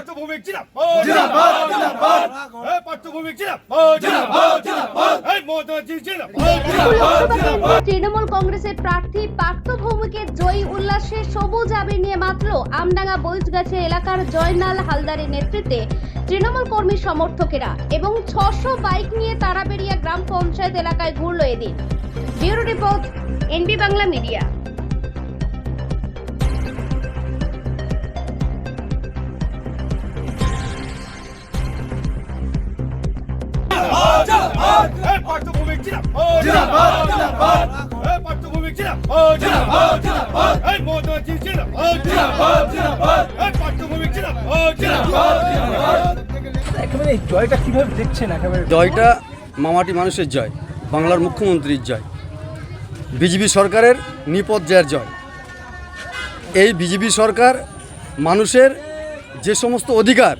পাঠ্যভূমিক জিন্দাবাদ জিন্দাবাদ জিন্দাবাদ এই পাঠ্যভূমিক জিন্দাবাদ জিন্দাবাদ জিন্দাবাদ এই মমতাজি জিন্দাবাদ লোকসভা তৃণমূল কংগ্রেসের প্রার্থী পার্থ ভৌমিকের জয়ী উল্লাসে সবুজ আবির নিয়ে মাত্র আমডাঙ্গা বৈজগাছি এলাকার জয়নাল হালদারের নেতৃত্বে তৃণমূল কর্মী সমর্থকেরা এবং ছশো বাইক নিয়ে তারাবেড়িয়া গ্রাম পঞ্চায়েত এলাকায় ঘুরল এদিন। Bureau report NB Bangla media. একেবারে জয়টা কীভাবে দেখছেন? একেবারে জয়টা মামাটি মানুষের জয় বাংলার মুখ্যমন্ত্রীর জয় বিজেপি সরকারের নিপদ জয়ের জয়। এই বিজেপি সরকার মানুষের যে সমস্ত অধিকার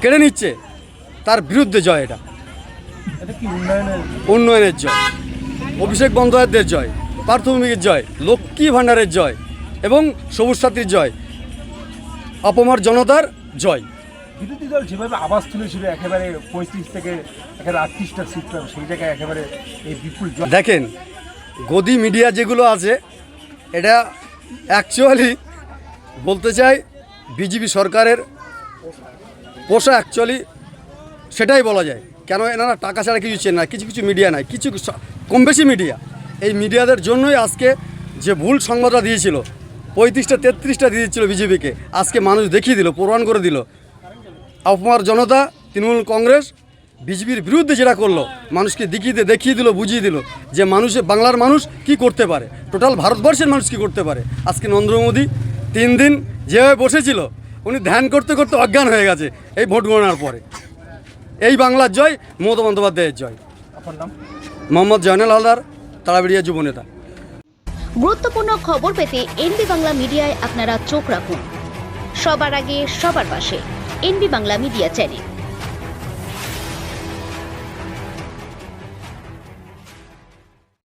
কেড়ে নিচ্ছে তার বিরুদ্ধে জয় এটা। উন্নয়নের জয়? অভিষেক বন্দ্যোপাধ্যায়ের জয় পার্থভূমিকের জয় লক্ষ্মী ভাণ্ডারের জয় এবং সবুজ সাথীর জয় অপমার জনতার জয়। বিরোধী দল যেভাবে আবাস তুলেছিল একেবারে পঁয়ত্রিশ থেকে একেবারে আটত্রিশটা সিট সেই জায়গায় একেবারে এই বিপুল দেখেন গদি মিডিয়া যেগুলো আছে এটা অ্যাকচুয়ালি বলতে চাই বিজেপি সরকারের পোষা অ্যাকচুয়ালি সেটাই বলা যায়। কেন এনারা টাকা ছাড়া কিছু চেন না, কিছু কিছু মিডিয়া নাই কিছু কম বেশি মিডিয়া এই মিডিয়াদের জন্যই আজকে যে ভুল সংবাদটা দিয়েছিল, পঁয়ত্রিশটা, তেত্রিশটা দিয়ে দিচ্ছিল বিজেপিকে, আজকে মানুষ দেখিয়ে দিল, প্রমাণ করে দিল। অপমার জনতা, তৃণমূল কংগ্রেস, বিজেপির বিরুদ্ধে যেটা করল, মানুষকে দেখিয়ে দেখিয়ে দিল, বুঝিয়ে দিল যে মানুষে, বাংলার মানুষ কি করতে পারে? টোটাল ভারতবর্ষের মানুষ কি করতে পারে? আজকে নরেন্দ্র মোদী তিন দিন যেভাবে বসেছিল, উনি ধ্যান করতে করতে অজ্ঞান হয়ে গেছে এই ভোট গণনার পরে। এই বাংলার জয় মমতা বন্দ্যোপাধ্যায়ের জয়। আপনার নাম? মোহাম্মদ জয়নাল হালদার তারাবিড়িয়া যুবনেতা গুরুত্বপূর্ণ খবর পেতে এনবি বাংলা মিডিয়ায় আপনারা চোখ রাখুন। সবার আগে সবার পাশে এনবি বাংলা মিডিয়া চ্যানেল।